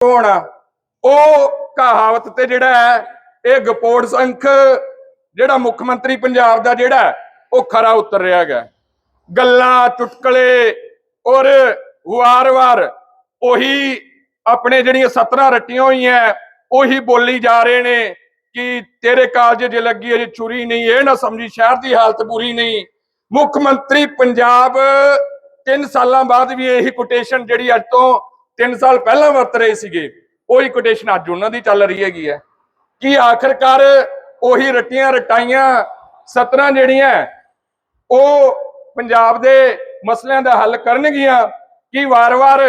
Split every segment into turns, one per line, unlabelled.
ਹੋਣਾ ਉਹ ਕਹਾਵਤ ਤੇ ਜਿਹੜਾ ਹੈ, ਇਹ ਗਪੋੜ ਸੰਖ, ਜਿਹੜਾ ਮੁੱਖ ਮੰਤਰੀ ਪੰਜਾਬ ਦਾ ਜਿਹੜਾ ਉਹ ਖਰਾ ਉਤਰ ਰਿਹਾ ਹੈਗਾ। ਗੱਲਾਂ ਚੁਟਕਲੇ ਔਰ ਵਾਰ-ਵਾਰ ਉਹੀ ਆਪਣੇ ਜਿਹੜੀਆਂ ਸਤਰਾਂ ਰੱਟੀਆਂ ਹੋਈਆਂ, ਉਹੀ ਬੋਲੀ ਜਾ ਰਹੇ ਨੇ ਕਿ ਤੇਰੇ ਕਾਲਜ 'ਚ ਲੱਗੀ ਅਜੇ ਚੁਰੀ ਨਹੀਂ, ਇਹ ਨਾ ਸਮਝੀ ਸ਼ਹਿਰ ਦੀ ਹਾਲਤ ਬੁਰੀ ਨਹੀਂ। ਮੁੱਖ ਮੰਤਰੀ ਪੰਜਾਬ 3 ਸਾਲਾਂ ਬਾਅਦ ਵੀ ਇਹੀ ਕੋਟੇਸ਼ਨ ਜਿਹੜੀ ਅੱਜ ਤੋਂ 3 ਸਾਲ ਪਹਿਲਾਂ ਵਰਤ ਰਹੇ ਸੀਗੇ, ਉਹੀ ਕੋਟੇਸ਼ਨ ਅੱਜ ਉਹਨਾਂ ਦੀ ਚੱਲ ਰਹੀ ਹੈਗੀ ਹੈ। ਕਿ ਆਖਰਕਾਰ ਉਹੀ ਰੱਟੀਆਂ ਰਟਾਈਆਂ ਸਤਰਾਂ ਜਿਹੜੀਆਂ, ਉਹ ਪੰਜਾਬ ਦੇ ਮਸਲਿਆਂ ਦਾ ਹੱਲ ਕਰਨਗੀਆਂ? ਕਿ ਵਾਰ-ਵਾਰ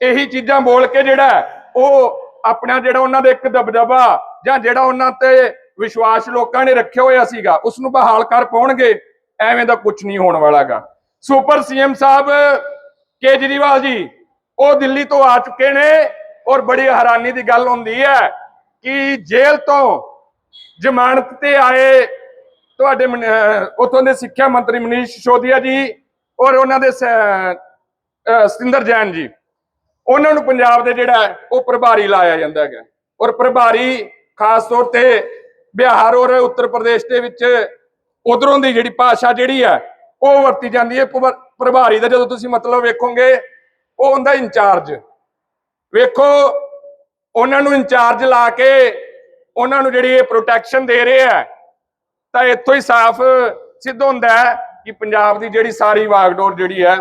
ਇਹੀ ਚੀਜ਼ਾਂ ਬੋਲ ਕੇ ਜਿਹੜਾ ਉਹ ਆਪਣਾ ਜਿਹੜਾ ਉਹਨਾਂ ਦੇ ਇੱਕ ਦਬਦਬਾ ਜਾਂ ਜਿਹੜਾ ਉਹਨਾਂ ਤੇ ਵਿਸ਼ਵਾਸ ਲੋਕਾਂ ਨੇ ਰੱਖਿਆ ਹੋਇਆ ਸੀਗਾ ਉਸ ਨੂੰ ਬਹਾਲ ਕਰ ਪਾਉਣਗੇ? ਐਵੇਂ ਦਾ ਕੁਝ ਨਹੀਂ ਹੋਣ ਵਾਲਾਗਾ ਸੁਪਰ ਸੀਐਮ ਸਾਹਿਬ ਕੇਜਰੀਵਾਲ ਜੀ ਉਹ ਦਿੱਲੀ ਤੋਂ ਆ ਚੁੱਕੇ ਨੇ ਔਰ ਬੜੀ ਹੈਰਾਨੀ ਦੀ ਗੱਲ ਹੁੰਦੀ ਹੈ ਕਿ ਜੇਲ੍ਹ ਤੋਂ ਜ਼ਮਾਨਤ ਤੇ ਆਏ ਤੁਹਾਡੇ ਮਨ- ਉੱਥੋਂ ਦੇ ਸਿੱਖਿਆ ਮੰਤਰੀ ਮਨੀਸ਼ ਸਿਸੋਦੀਆ ਜੀ ਔਰ ਉਹਨਾਂ ਦੇ ਸਤਿੰਦਰ ਜੈਨ ਜੀ, ਉਹਨਾਂ ਨੂੰ ਪੰਜਾਬ ਦੇ ਜਿਹੜਾ ਉਹ ਪ੍ਰਭਾਰੀ ਲਾਇਆ ਜਾਂਦਾ ਹੈਗਾ। ਔਰ ਪ੍ਰਭਾਰੀ ਖਾਸ ਤੌਰ ਤੇ ਬਿਹਾਰ ਔਰ ਉੱਤਰ ਪ੍ਰਦੇਸ਼ ਦੇ ਵਿੱਚ ਉਧਰੋਂ ਦੀ ਜਿਹੜੀ ਭਾਸ਼ਾ ਜਿਹੜੀ ਹੈ ਉਹ ਵਰਤੀ ਜਾਂਦੀ ਹੈ ਪ੍ਰਭਾਰੀ ਦਾ ਜਦੋਂ ਤੁਸੀਂ ਮਤਲਬ ਵੇਖੋਗੇ ਉਹ ਹੁੰਦਾ ਇੰਚਾਰਜ। ਵੇਖੋ, ਉਹਨਾਂ ਨੂੰ ਇੰਚਾਰਜ ਲਾ ਕੇ ਉਹਨਾਂ ਨੂੰ ਜਿਹੜੀ ਇਹ ਪ੍ਰੋਟੈਕਸ਼ਨ ਦੇ ਰਹੇ ਆ, ਤਾਂ ਇੱਥੋਂ ਹੀ ਸਾਫ਼ ਸਿੱਧ ਹੁੰਦਾ ਹੈ ਕਿ ਪੰਜਾਬ ਦੀ ਜਿਹੜੀ ਸਾਰੀ ਵਾਗਡੋਰ ਜਿਹੜੀ ਹੈ,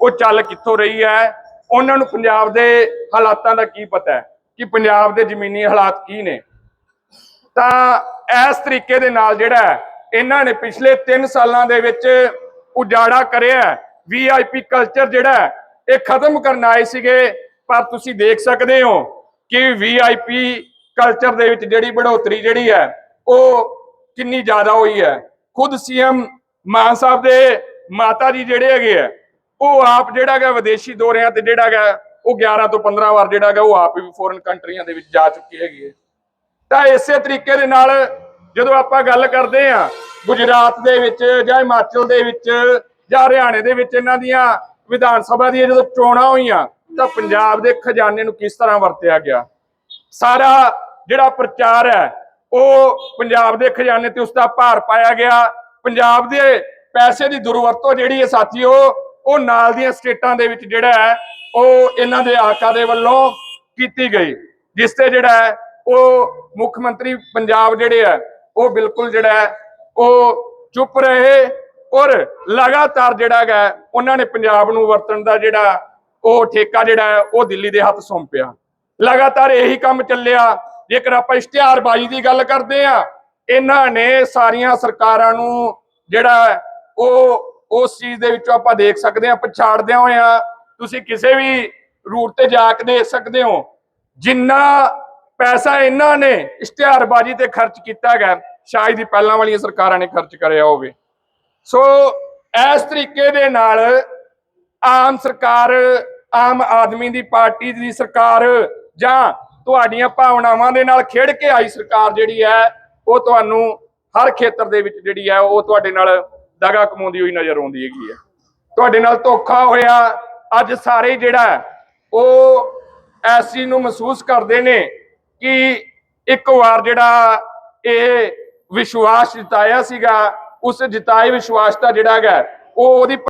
ਉਹ ਚੱਲ ਕਿੱਥੋਂ ਰਹੀ ਹੈ? ਉਹਨਾਂ ਨੂੰ ਪੰਜਾਬ ਦੇ ਹਾਲਾਤਾਂ ਦਾ ਕੀ ਪਤਾ ਹੈ ਕਿ ਪੰਜਾਬ ਦੇ ਜ਼ਮੀਨੀ ਹਾਲਾਤ ਕੀ ਨੇ? ਤਾਂ ਇਸ ਤਰੀਕੇ ਦੇ ਨਾਲ ਜਿਹੜਾ ਇਹਨਾਂ ਨੇ ਪਿਛਲੇ 3 ਸਾਲਾਂ ਦੇ ਵਿੱਚ ਉਜਾੜਾ ਕਰਿਆ ਵੀਆਈਪੀ ਕਲਚਰ ਜਿਹੜਾ ਇਹ ਖਤਮ ਕਰਨ ਆਏ ਸੀਗੇ, ਪਰ ਤੁਸੀਂ ਦੇਖ ਸਕਦੇ ਹੋ ਕਿ ਵੀਆਈਪੀ ਕਲਚਰ ਦੇ ਵਿੱਚ ਜਿਹੜੀ ਬੜੋਤਰੀ ਜਿਹੜੀ ਹੈ, ਉਹ ਕਿੰਨੀ ਜ਼ਿਆਦਾ ਹੋਈ ਹੈ। ਖੁਦ ਸੀਐਮ ਮਾਨ ਸਾਹਿਬ ਦੇ ਮਾਤਾ ਜੀ ਜਿਹੜੇ ਹੈਗੇ ਆ, ਉਹ ਆਪ ਜਿਹੜਾ ਹੈਗਾ ਵਿਦੇਸ਼ੀ ਦੌਰਿਆਂ ਤੇ ਜਿਹੜਾ ਹੈਗਾ, ਉਹ 11 ਤੋਂ 15 ਵਾਰ ਜਿਹੜਾ ਹੈਗਾ, ਉਹ ਆਪ ਵੀ ਫੋਰਨ ਕੰਟਰੀਆਂ ਦੇ ਵਿੱਚ ਜਾ ਚੁੱਕੀ ਹੈਗੀ ਹੈ ਤਾਂ ਇਸੇ ਤਰੀਕੇ ਦੇ ਨਾਲ ਜਦੋਂ ਆਪਾਂ ਗੱਲ ਕਰਦੇ ਆ ਗੁਜਰਾਤ ਦੇ ਵਿੱਚ ਜਾਂ ਹਿਮਾਚਲ ਦੇ ਵਿੱਚ ਜਾਂ ਹਰਿਆਣੇ ਦੇ ਵਿੱਚ ਇਹਨਾਂ ਦੀਆਂ ਵਿਧਾਨ ਸਭਾ ਦੀਆਂ ਜਦੋਂ ਚੋਣਾਂ ਹੋਈਆਂ ਤਾਂ ਪੰਜਾਬ ਦੇ ਖਜ਼ਾਨੇ ਨੂੰ ਕਿਸ ਤਰ੍ਹਾਂ ਵਰਤਿਆ ਗਿਆ? ਸਾਰਾ ਜਿਹੜਾ ਪ੍ਰਚਾਰ ਹੈ, ਉਹ ਪੰਜਾਬ ਦੇ ਖਜ਼ਾਨੇ ਤੇ ਉਸ ਦਾ ਭਾਰ ਪਾਇਆ ਗਿਆ। ਪੰਜਾਬ ਦੇ ਪੈਸੇ ਦੀ ਦੁਰਵਰਤੋਂ ਜਿਹੜੀ ਹੈ ਸਾਥੀਓ, ਉਹ ਨਾਲ ਦੀਆਂ ਸਟੇਟਾਂ ਦੇ ਵਿੱਚ ਜਿਹੜਾ ਹੈ, ਉਹ ਇਹਨਾਂ ਦੇ ਆਕਾ ਦੇ ਵੱਲੋਂ ਕੀਤੀ ਗਈ। ਜਿਸ ਤੇ ਜਿਹੜਾ ਹੈ, ਉਹ ਮੁੱਖ ਮੰਤਰੀ ਪੰਜਾਬ ਜਿਹੜੇ ਆ ਉਹ ਬਿਲਕੁਲ ਜਿਹੜਾ ਹੈ, ਉਹ ਚੁੱਪ ਰਹੇ। ਔਰ ਲਗਾਤਾਰ ਜਿਹੜਾ ਹੈਗਾ, ਉਹਨਾਂ ਨੇ ਪੰਜਾਬ ਨੂੰ ਵਰਤਣ ਦਾ ਜਿਹੜਾ ਉਹ ਠੇਕਾ ਜਿਹੜਾ ਹੈ, ਉਹ ਦਿੱਲੀ ਦੇ ਹੱਥ ਸੌਂਪਿਆ। ਲਗਾਤਾਰ ਇਹੀ ਕੰਮ ਚੱਲਿਆ। ਜੇਕਰ ਆਪਾਂ ਇਸ਼ਤਿਹਾਰਬਾਜ਼ੀ ਦੀ ਗੱਲ ਕਰਦੇ ਆ ਇਹਨਾਂ ਨੇ ਸਾਰੀਆਂ ਸਰਕਾਰਾਂ ਨੂੰ ਜਿਹੜਾ ਉਹ, ਉਸ ਚੀਜ਼ ਦੇ ਵਿੱਚੋਂ ਆਪਾਂ ਦੇਖ ਸਕਦੇ ਆ ਪਛਾੜਦਿਆਂ ਹੋਇਆਂ ਤੁਸੀਂ ਕਿਸੇ ਵੀ ਰੂਟ ਤੇ ਜਾ ਕੇ ਦੇਖ ਸਕਦੇ ਹੋ, ਜਿੰਨਾ ਪੈਸਾ ਇਹਨਾਂ ਨੇ ਇਸ਼ਤਿਹਾਰਬਾਜ਼ੀ ਤੇ ਖਰਚ ਕੀਤਾ ਗਿਆ ਸ਼ਾਇਦ ਹੀ ਪਹਿਲਾਂ ਵਾਲੀਆਂ ਸਰਕਾਰਾਂ ਨੇ ਖਰਚ ਕਰਿਆ ਹੋਵੇ। ਸੋ ਇਸ ਤਰੀਕੇ ਦੇ ਨਾਲ ਆਮ ਸਰਕਾਰ, ਆਮ ਆਦਮੀ ਦੀ ਪਾਰਟੀ ਦੀ ਸਰਕਾਰ ਜਾਂ ਤੁਹਾਡੀਆਂ ਭਾਵਨਾਵਾਂ ਦੇ ਨਾਲ ਖੇਡ ਕੇ ਆਈ ਸਰਕਾਰ ਜਿਹੜੀ ਹੈ, ਉਹ ਤੁਹਾਨੂੰ ਹਰ ਖੇਤਰ ਦੇ ਵਿੱਚ ਜਿਹੜੀ ਹੈ, ਉਹ ਤੁਹਾਡੇ ਨਾਲ ਦਗਾ ਕਮਾਉਂਦੀ ਹੋਈ ਨਜ਼ਰ ਆਉਂਦੀ ਹੈਗੀ ਹੈ। ਤੁਹਾਡੇ ਨਾਲ ਧੋਖਾ ਹੋਇਆ, ਅੱਜ ਸਾਰੇ ਜਿਹੜਾ ਉਹ ਇਸ ਚੀਜ਼ ਨੂੰ ਮਹਿਸੂਸ ਕਰਦੇ ਨੇ ਕਿ ਇੱਕ ਵਾਰ ਜਿਹੜਾ ਇਹ ਵਿਸ਼ਵਾਸ ਜਿਤਾਇਆ ਸੀਗਾ ਉਸ ਜਿਤਾਏ ਵਿਸ਼ਵਾਸ ਦਾ ਜਿਹੜਾ ਹੈਗਾ ਉਹ ਉਹਦੀ